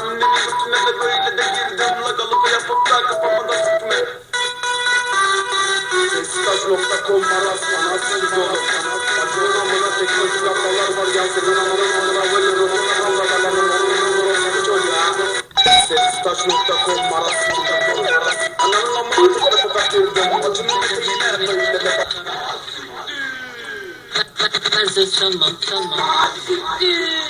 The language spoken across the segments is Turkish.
Yarın beni götüme de böyle de bir damla galıpa yapıp da kafama da sıkma Sestaj.com maraslan asıl zor Acılı namına çekmek şapkalar var yansıdın amına namına böyle romanla kalla kalanın onunun orası çocuğa Sestaj.com maraslan Ananın amına tıkla sokak yürüdüm Acının bitirişler böyle de bak Ben ses çalmam çalmam Siktir.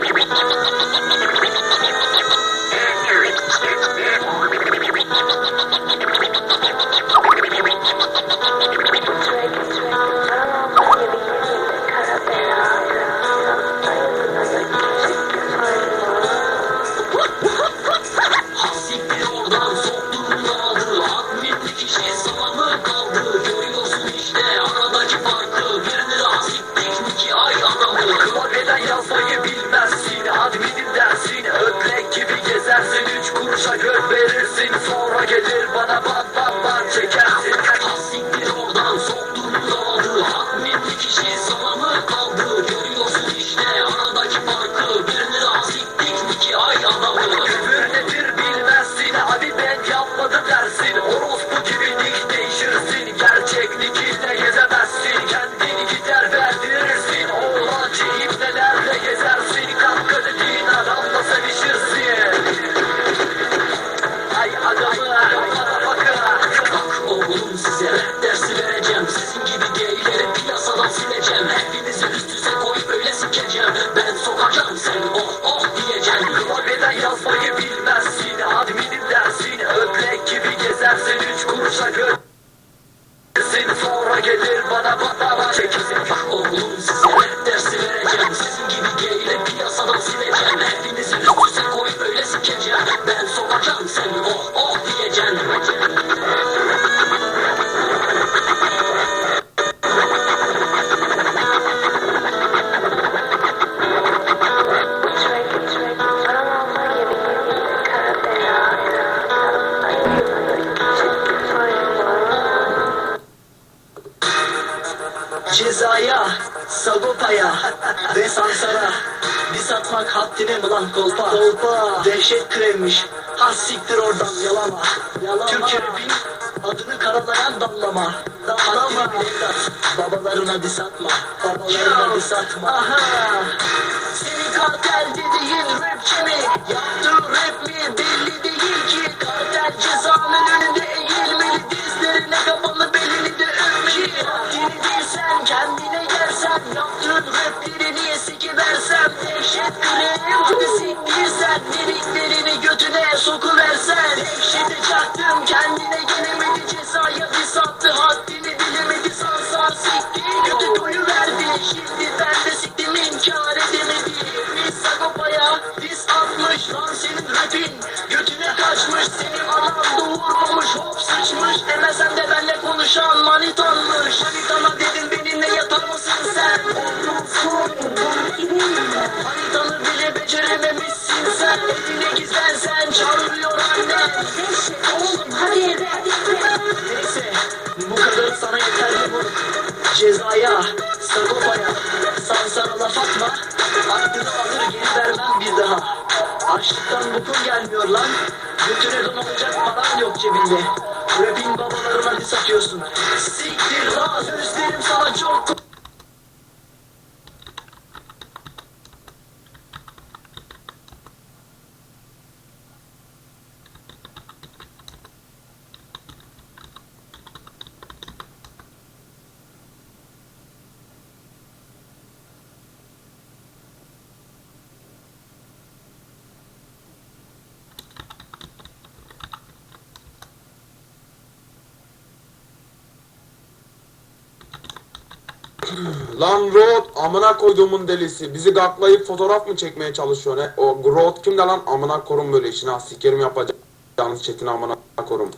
This is it. Yatmak haddine mi lan kolpa? Kolpa. Dehşet kremmiş. Ha siktir oradan yalama. yalama. Türk rapin adını karalayan damlama. Damlama. Babalarına dis atma. Babalarına dis atma. Aha. Seni katil dediğin rapçi mi? Yaptın cezaya. Sarılmaya sansana laf atma Aklını alır geri vermem bir daha. Açlıktan bokum gelmiyor lan. Götüne don olacak paran yok cebinde. Rap'in babalarına ne satıyorsun Siktir lan sözlerim sana çok Lan Road amına koyduğumun delisi. Bizi gaklayıp fotoğraf mı çekmeye çalışıyor he? O Road kimde lan? Amına korum böyle işini. Ha sikerim yapacağım. Yalnız Çetin amına korum.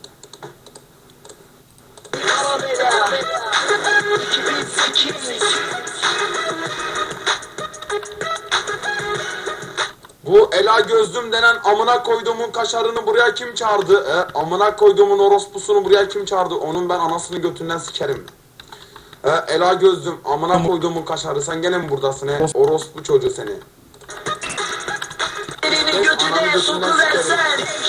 Bu Ela Gözlüm denen amına koyduğumun kaşarını buraya kim çağırdı? E, amına koyduğumun orospusunu buraya kim çağırdı? Onun ben anasını götünden sikerim. E, Ela Gözlüm amına koyduğumun kaşarı. Sen gene mi buradasın he? Orospu çocuğu seni. Elini götüne sokuversen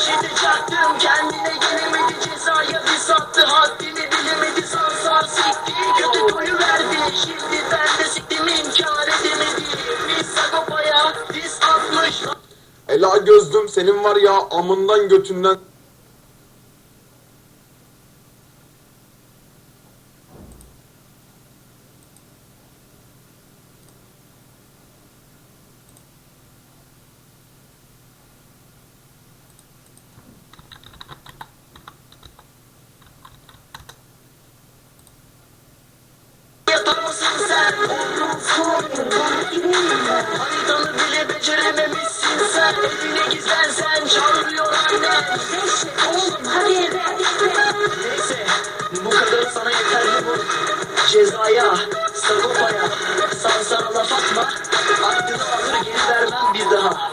Şimdi çaktım kendine gelemedi cezaya bir sattı. Haddini bilemedi sarsar sikti. Kötü koyu verdi şimdi ben de siktim inkar edemedi. Biz Sagopa'ya diz atmış. Ela Gözlüm senin var ya amından götünden Mısın sen? Haritanı bile becerememişsin sen Evine gizlensen çağırıyor anne Oğlum hadi eve. Neyse bu kadar sana yeterli bu Cezaya, Sagopa'ya, Sansara laf atma Aklını alır geri vermem bir daha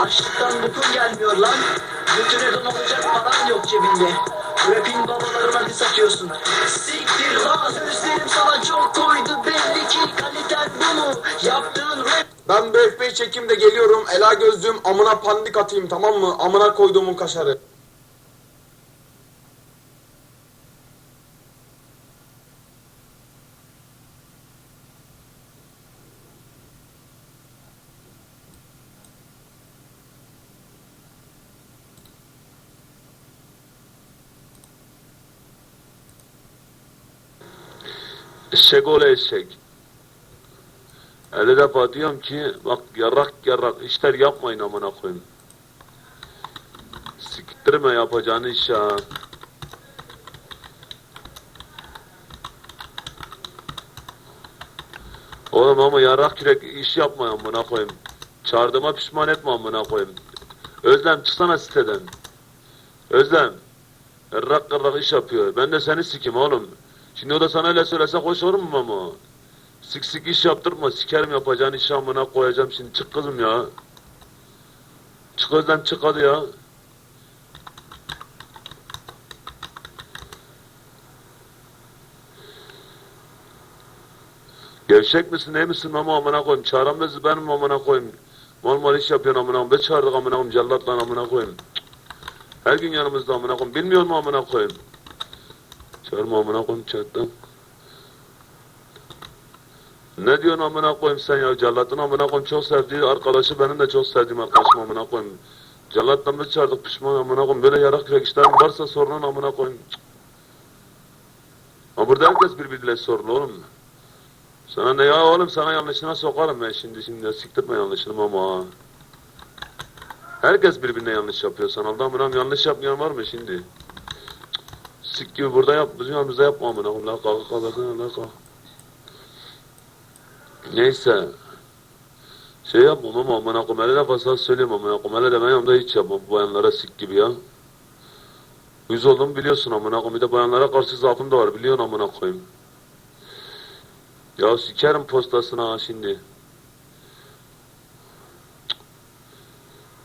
Açlıktan bukun gelmiyor lan Götüne don olacak paran yok cebinde Rapin babalarına diss atıyorsun Siktir lan Ben bu F5 çekeyim de geliyorum. Ela Gözlüm amına pandik atayım tamam mı? Amına koyduğumun kaşarı. Eşek ola Öyle defa diyorum ki bak yarrak yarrak işler yapmayın amına koyayım. Siktirme yapacağın iş ya. Oğlum ama yarrak yürek iş yapma amına koyayım. Çağırdığıma pişman etme amına koyayım. Özlem çıksana siteden. Özlem. Yarrak yarrak iş yapıyor. Ben de seni sikim oğlum. Şimdi o da sana öyle söylese hoş olur mu ama? Sik sik iş yaptırma. Sikerim yapacağın işi amına koyacağım şimdi. Çık kızım ya. Çık Özlem çık hadi ya. Gevşek misin ne misin ama amına koyayım. Çağıran bizi benim amına koyayım. Mal mal iş yapıyorsun amına koyayım. Biz çağırdık amına koyayım. Cellat lan amına koyayım. Her gün yanımızda amına koyayım. Bilmiyor mu amına koyayım? Çağırma amına koyayım chatten. Ne diyorsun amına koyayım sen ya? Cellat'ın amına koyayım çok sevdiği arkadaşı benim de çok sevdiğim arkadaşım amına koyayım. Cellat'tan biz çağırdık pişman amına koyayım. Böyle yarak yürek işlerin varsa sorunun amına koyayım. Ama burada herkes birbiriyle sorun oğlum. Sana ne ya oğlum sana yanlışına sokarım ben şimdi şimdi siktirme yanlışını ama. Herkes birbirine yanlış yapıyor sana. Allah'ım yanlış yapmayan var mı şimdi? Sik gibi burada yap, bizim yanımızda yapma amına koyayım. La kalk kalk kalk kalk. Neyse. Şey yapmam ama amına. Hele de fazla söyleyeyim amına. Hele de ben yanımda hiç yapmam. Bu bayanlara sik gibi ya. Yüz olduğumu biliyorsun amına koyayım. Bir de bayanlara karşı zaafım da var. Biliyorsun amına koyayım. Ya sikerim postasına şimdi.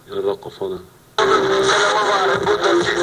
Yarrak kafalı.